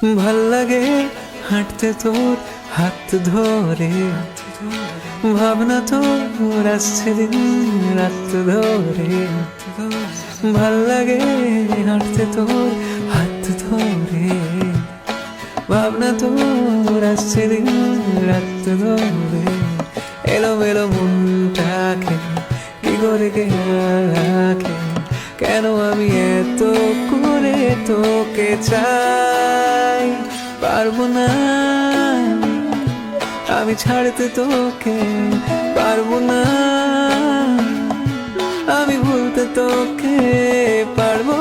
ভালো লাগে হাঁটতে তোর হাত ধরে। ভাবনা তোর আসছে দিন রাত ধরে। ভালো লাগে হাঁটতে তোর হাত ধরে। ভাবনা তোর আসছে দিন রাত ধরে। এলো মেলো মনটাকে কি করে কেন আমি এত তোকে চাই, পারব না। আমি ছাড়তে তোকে পারব না। আমি ভুলতে তোকে পারব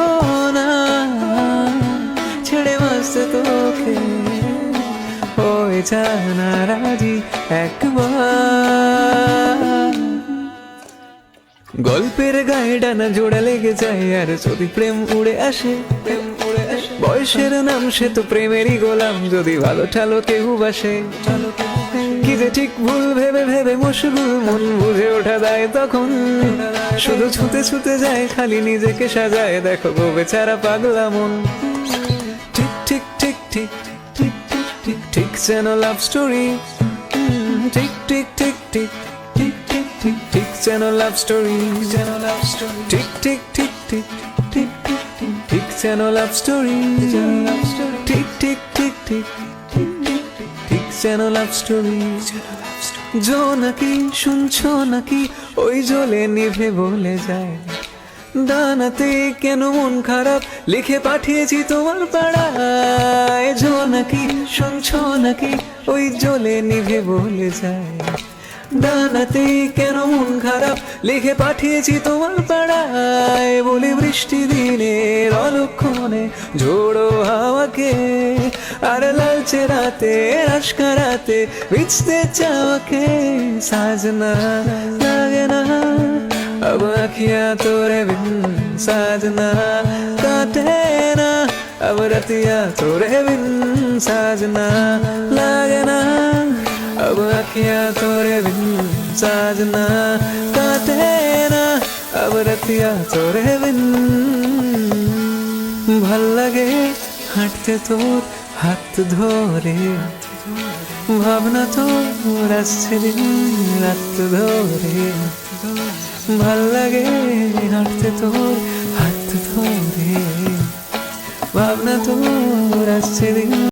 না। ছেড়ে বাঁচতে তোকে হয়ে জানা রাজি একবার। গল্পের গায়ে ডানা জোড়া লেগে যায়, আর যদি প্রেম উড়ে আসে প্রেম উড়ে আসে বয়সের নাম সে তো প্রেমেরই গোলাম, যদি ভালো ঠালো কেউ বাসে। কি যে ঠিক ভুল ভেবে ভেবে মশগুল মন বুঝে ওঠা দেয় তখন। শুধু ছুতে ছুতে যায়, খালি নিজেকে সাজায়, দেখো গো বেচারা পাগলা মন। ঠিক ঠিক ঠিক ঠিক ঠিক ঠিক ঠিক যেন লাভ স্টোরি ঠিক ঠিক ঠিক ঠিক। ঠিক ঠিক যেন লাভ স্টোরি যেন লাভ স্টোরি ঠিক ঠিক ঠিক ঠিক ঠিক ঠিক ঠিক ঠিক যেন লাভ স্টোরি যেন লাভ স্টোরি ঠিক ঠিক ঠিক ঠিক ঠিক ঠিক ঠিক ঠিক যেন লাভ স্টোরি জো নাকি শুনছো নাকি? ওই জলে নিভে বলে যায়। দানাতে কেন মন খারাপ? লিখে পাঠিয়েছি তোমার পাড়ায়। জো নাকি শুনছো নাকি? ওই জলে নিভে বলে যায়। দানাতে কেন মন খারাপ লিখে পাঠিয়েছি তোমার পাড়ায় বলে বৃষ্টি দিনের অলক্ষণে ঝোড়ো হাওয়াকে আর লালচে রাতে আশকা রাতে ভিজতে চাওয়াকে সাজনা লাগে না अब अखियां तोरे बिन साजना काटे ना अब रतिया तोरे बिन साजना लागे ना अब अखियां तोरे बिन साजना काटे ना अब रतिया तोरे बिन ভাল লাগে হাঁটতে তোর হাত ধরে ভাবনা তোর আসছে দিন রাত ধরে ভাল লাগে হাঁটতে তোর হাত ধরে ভাবনা তোর আসছে দিন